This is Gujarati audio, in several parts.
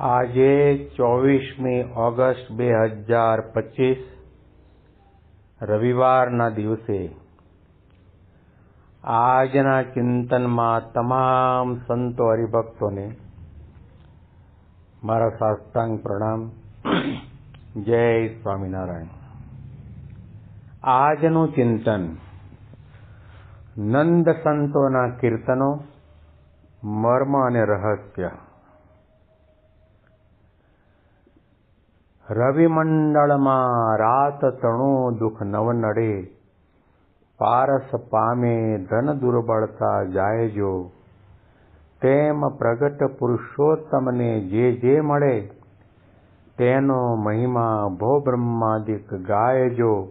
આજે ચોવીસમી ઓગસ્ટ બે હજાર પચીસ, રવિવારના દિવસે આજના ચિંતનમાં તમામ સંતો હરિભક્તોને મારા સાષ્ટાંગ પ્રણામ. જય સ્વામિનારાયણ. આજનું ચિંતન નંદ સંતોના કીર્તનો, મર્મ અને રહસ્ય રવિમંડળમાં રાત તણો દુઃખ નવ નડે પારસ પામે ધન દુર્બળતા જાય જો તેમ પ્રગટ પુરુષોત્તમને જે જે મળે, તેનો મહિમા ભો બ્રહ્માદિક ગાયજો.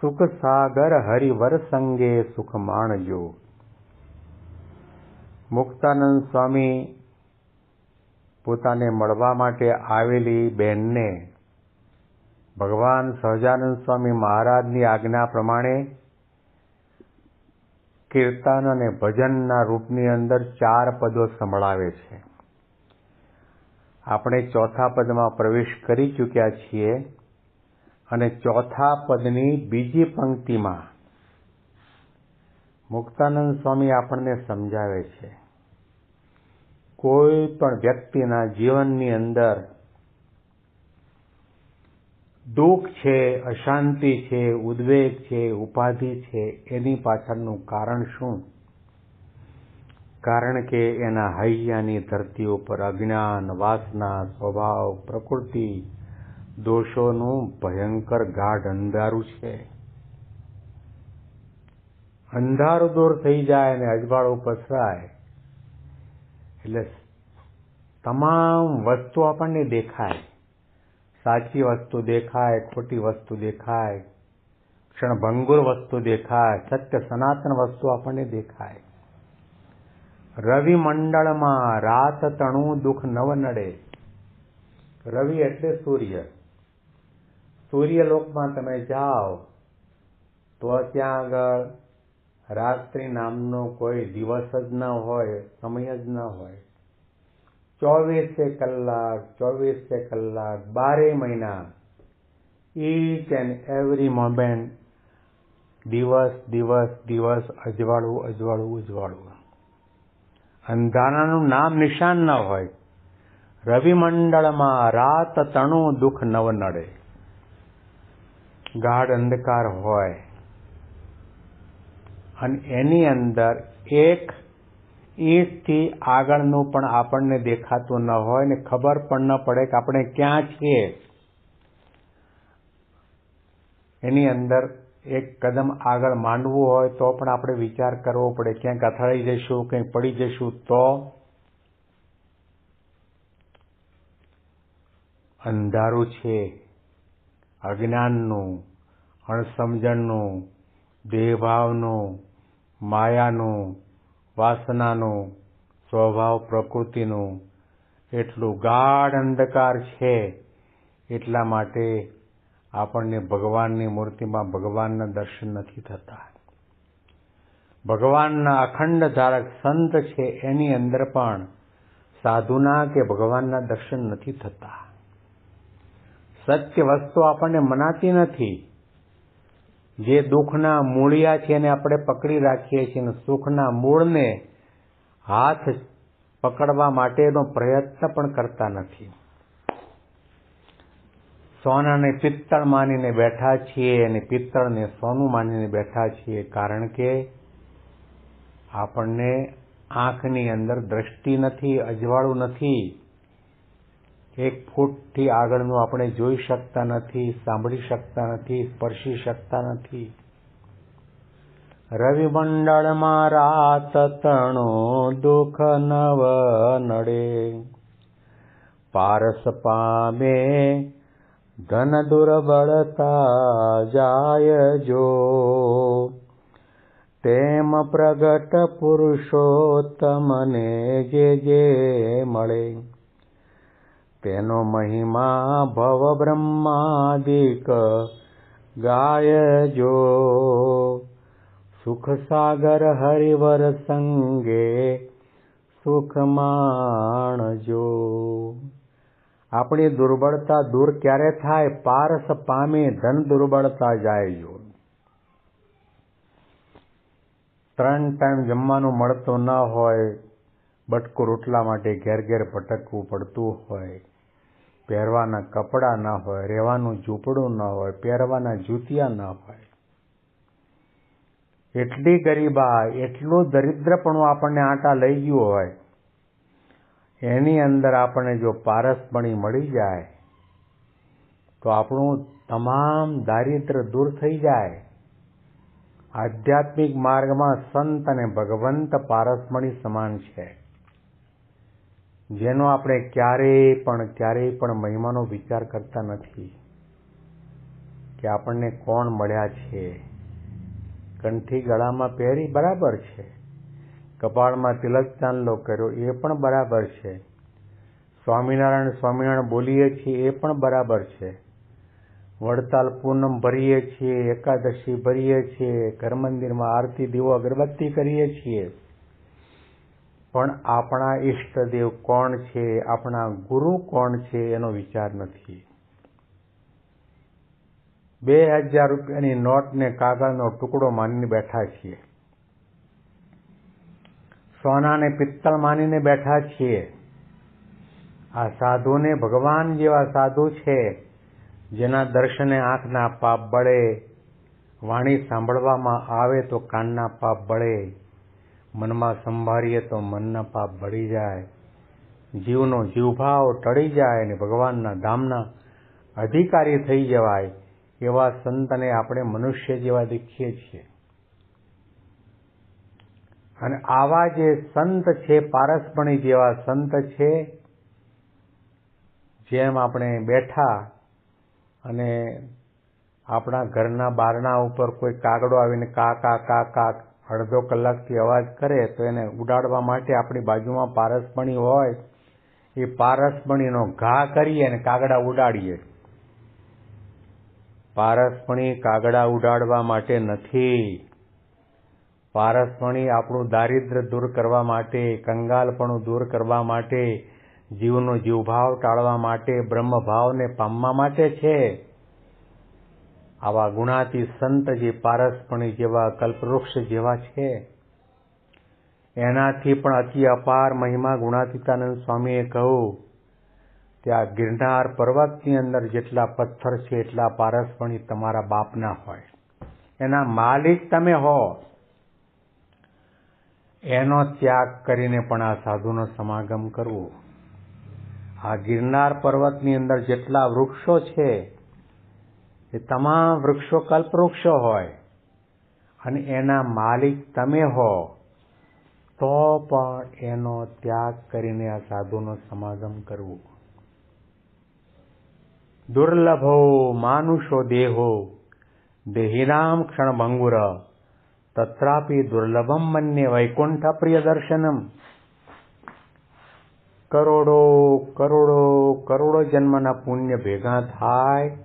સુખ સાગર હરિવર સંગે સુખ માણજો. મુક્તાનંદ સ્વામી પોતાને મળવા માટે આવેલી બહેનને ભગવાન સહજાનંદ સ્વામી મહારાજની આજ્ઞા પ્રમાણે કીર્તન અને ભજનના રૂપની અંદર ચાર પદો સંભળાવે છે. આપણે ચોથા પદમાં પ્રવેશ કરી ચૂક્યા છીએ અને ચોથા પદની બીજી પંક્તિમાં મુક્તાનંદ સ્વામી આપણને સમજાવે છે. કોઈ પણ વ્યક્તિના જીવનની અંદર દુઃખ છે, અશાંતિ છે, ઉદ્વેગ છે, ઉપાધિ છે, એની પાછળનું કારણ શું? કારણ કે એના હૈયાની ધરતી ઉપર અજ્ઞાન, વાસના, સ્વભાવ, પ્રકૃતિ, દોષોનું ભયંકર ગાઢ અંધારું છે. અંધારું દૂર થઈ જાય અને અજવાળું પસરાય. એટલે તમામ વસ્તુ આપણને દેખાય. સાચી વસ્તુ દેખાય, ખોટી વસ્તુ દેખાય, ક્ષણભંગુર વસ્તુ દેખાય, સત્ય સનાતન વસ્તુ આપણને દેખાય. રવિ મંડળમાં રાત તણું દુઃખ નવ નડે. રવિ એટલે સૂર્ય. સૂર્યલોકમાં તમે જાઓ, તો ત્યાં આગળ રાત્રિ નામનો કોઈ દિવસ જ ન હોય, સમય જ ન હોય. ચોવીસે કલાક ચોવીસે કલાક, બારે મહિના. ઈચ એન્ડ એવરી મોમેન્ટ દિવસ દિવસ દિવસ, અજવાળું અજવાળું અજવાળું અંધારાનું નામ નિશાન ન હોય. રવિમંડળમાં રાત તણું દુઃખ નવ નડે. ગાઢ અંધકાર હોય. અને એની અંદર એક ઇંચથી આગળનું પણ આપણને દેખાતું ન હોય ને ખબર પણ ન પડે કે આપણે ક્યાં છીએ. એની અંદર એક કદમ આગળ માંડવું હોય તો પણ આપણે વિચાર કરવો પડે. ક્યાંક અથડાઈ જઈશું કંઈક પડી જઈશું તો. અંધારું છે, અજ્ઞાનનું, અણસમજણનું દેહભાવનું, માયાનું, વાસનાનું, સ્વભાવ પ્રકૃતિનું, એટલું ગાઢ અંધકાર છે એટલા માટે આપણને ભગવાનની મૂર્તિમાં ભગવાનના દર્શન નથી થતા. ભગવાનના અખંડ ધારક સંત છે એની અંદર પણ સાધુના કે ભગવાનના દર્શન નથી થતા. સત્ય વસ્તુ આપણને મનાતી નથી. જે દુઃખના મૂળિયા છે એને આપણે પકડી રાખીએ છીએ અને સુખના મૂળને હાથ પકડવા માટેનો પ્રયત્ન પણ કરતા નથી. સોનાને પિત્તળ માનીને બેઠા છીએ અને પિત્તળને સોનું માનીને બેઠા છીએ કારણ કે આપણને આંખની અંદર દ્રષ્ટિ નથી, અજવાળું નથી. એક ફૂટથી આગળનું આપણે જોઈ શકતા નથી, સાંભળી શકતા નથી, સ્પર્શી શકતા નથી. રવિમંડળમાં રાત તણો દુઃખ નવ નડે. પારસ પામે, ધન દુર્બળતા જાય જો. તેમ પ્રગટ પુરુષોત્તમને જે જે મળે. તેનો મહિમા ભવ બ્રહ્માદિક. ગાયજો સુખ સાગર હરિવર સંગે સુખ માણજો આપણી દુર્બળતા દૂર ક્યારે થાય? પારસ પામે ધન દુર્બળતા જાય જો. ત્રણ ટાઈમ જમવાનું મળતું ન હોય, બટકું રોટલા માટે ઘેર ઘેર ભટકવું પડતું હોય. પહેરવાના કપડાં ન હોય, રહેવાનું ઝૂંપડું ન હોય, પહેરવાના જૂતિયા ન હોય. એટલી ગરીબા એટલું દરિદ્રપણું આપણને આટા લઈ ગયું હોય, એની અંદર આપણને જો પારસપણી મળી જાય, તો આપણું તમામ દારિદ્ર દૂર થઈ જાય. આધ્યાત્મિક માર્ગમાં સંત અને ભગવંત પારસમણી સમાન છે. જેનો આપણે ક્યારેય પણ ક્યારેય પણ મહિમાનો વિચાર કરતા નથી કે આપણને કોણ મળ્યા છે. કંઠી ગળામાં પહેરી બરાબર છે. કપાળમાં તિલક ચાંદલો કર્યો, એ પણ બરાબર છે. સ્વામિનારાયણ સ્વામિનારાયણ બોલીએ છીએ, એ પણ બરાબર છે. વડતાલ પૂનમ ભરીએ છીએ, એકાદશી ભરીએ છીએ ઘર મંદિરમાં આરતી, દીવો, અગરબત્તી કરીએ છીએ. પણ આપણા ઈષ્ટદેવ કોણ છે? આપણા ગુરુ કોણ છે? એનો વિચાર નથી. બે હજાર રૂપિયાની નોટ ને કાગળનો ટુકડો માનીને બેઠા છીએ. સોનાને પિત્તળ માનીને બેઠા છીએ. આ સાધુને ભગવાન જેવા સાધુ છે, જેના દર્શને આંખના પાપ બળે, વાણી સાંભળવામાં આવે તો કાનના પાપ બળે મનમાં સંભાળીએ તો મનના પાપ ભળી જાય. જીવનો જીવભાવ ટળી જાય અને ભગવાનના ધામના અધિકારી થઈ જવાય એવા સંતને આપણે મનુષ્ય જેવા દેખીએ છીએ. અને આવા જે સંત છે, પારસપણી જેવા સંત છે, જેમ આપણે બેઠા અને આપણા ઘરના બારણા ઉપર કોઈ કાગડો આવીને કા કા કા કા અડધો કલાકથી અવાજ કરે તો એને ઉડાડવા માટે આપણી બાજુમાં પારસપણી હોય, એ પારસપણીનો ઘા કરીએ અને કાગડા ઉડાડીએ. પારસપણી કાગડા ઉડાડવા માટે નથી. પારસપણી આપણું દારિદ્ર દૂર કરવા માટે, કંગાલપણું દૂર કરવા માટે, જીવનો જીવભાવ ટાળવા માટે, બ્રહ્મભાવને પામવા માટે છે. આવા ગુણાતી સંત જે પારસપણી જેવા કલ્પવૃક્ષ જેવા છે. એનાથી પણ અતિ અપાર મહિમા ગુણાતીતાનંદ સ્વામીએ કહ્યું, ત્યાં ગિરનાર પર્વતની અંદર જેટલા પથ્થર છે, એટલા પારસપણી તમારા બાપના હોય. એના માલિક તમે હો. એનો ત્યાગ કરીને પણ આ સાધુનો સમાગમ કરવો. આ ગિરનાર પર્વતની અંદર જેટલા વૃક્ષો છે એ તમામ વૃક્ષો કલ્પવૃક્ષો હોય અને એના માલિક તમે હો, તો પણ એનો ત્યાગ કરીને આ સાધુનો સમાગમ કરવું. દુર્લભો માનુષો દેહો, દેહિનામ ક્ષણભંગુર, તત્રાપી દુર્લભમ મન્ય વૈકુંઠ પ્રિય દર્શનમ. કરોડો કરોડો કરોડો જન્મના પુણ્ય ભેગા થાય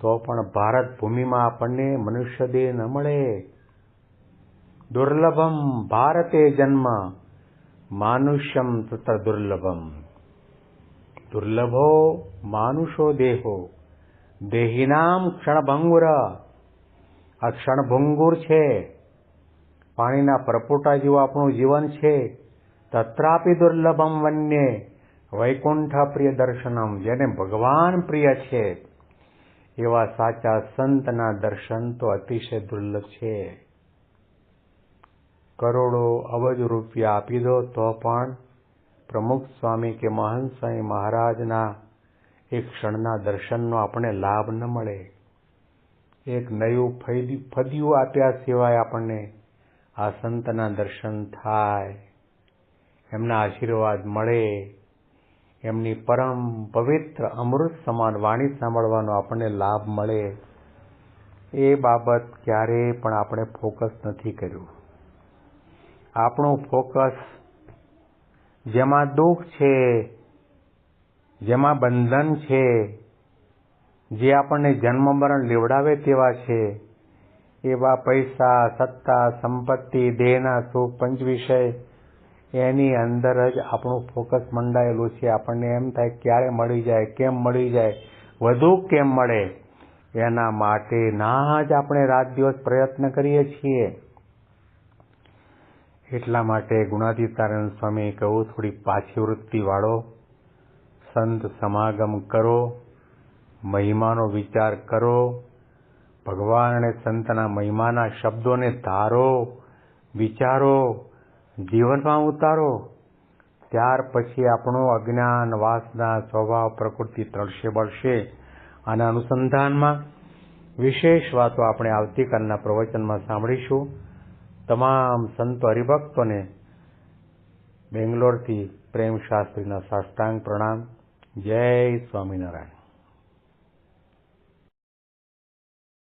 તો પણ ભારત ભૂમિમાં આપણને મનુષ્ય દેહ ન મળે. દુર્લભમ ભારતે જન્મ, માનુષ્યમ તત્ર દુર્લભમ. દુર્લભો માનુષો દેહો. દેહિનામ ક્ષણભંગુર, આ ક્ષણભંગુર છે. પાણીના પરપોટા જેવું આપણું જીવન છે. તત્રાપી દુર્લભમ વન્ય વૈકુંઠ પ્રિય દર્શનમ, જેને ભગવાન પ્રિય છે. એવા સાચા સંતના દર્શન તો અતિશય દુર્લભ છે. કરોડો અબજ રૂપિયા આપી દો તો પણ પ્રમુખ સ્વામી કે મહંત સ્વામી મહારાજના એક ક્ષણના દર્શનનો આપણે લાભ ન મળે. એક નયું ફદિયું આપ્યા સિવાય આપણને આ સંતના દર્શન થાય. એમના આશીર્વાદ મળે. એમની પરમ પવિત્ર અમૃત સમાન વાણી સાંભળવાનો આપણને લાભ મળે, એ બાબત ક્યારેય પણ આપણે ફોકસ નથી કર્યું. આપણું ફોકસ જેમાં દુઃખ છે, જેમાં બંધન છે, જે આપણને જન્મ મરણ લેવડાવે તેવા છે, એવા પૈસા, સત્તા, સંપત્તિ, દેહના સુખ, પંચ વિષય એની અંદર જ આપણું ફોકસ મંડાયેલું છે. આપણને એમ થાય ક્યારે મળી જાય, કેમ મળી જાય, વધુ કેમ મળે, એના માટે ના જ આપણે રાત દિવસ પ્રયત્ન કરીએ છીએ. એટલા માટે ગુણાતીતાનંદ સ્વામી કહું થોડી પાછી વૃત્તિ વાળો સંત સમાગમ કરો, મહિમાનો વિચાર કરો ભગવાન અને સંતના મહિમાના શબ્દોને ધારો, વિચારો જીવનમાં ઉતારો, ત્યાર પછી આપણું અજ્ઞાન, વાસના, સ્વભાવ, પ્રકૃતિ તળશે બળશે. આના અનુસંધાનમાં વિશેષ વાતો આપણે આવતીકાલના પ્રવચનમાં સાંભળીશું. તમામ સંતો હરિભક્તોને બેંગ્લોરથી પ્રેમ શાસ્ત્રીના સાષ્ટાંગ પ્રણામ. જય સ્વામિનારાયણ.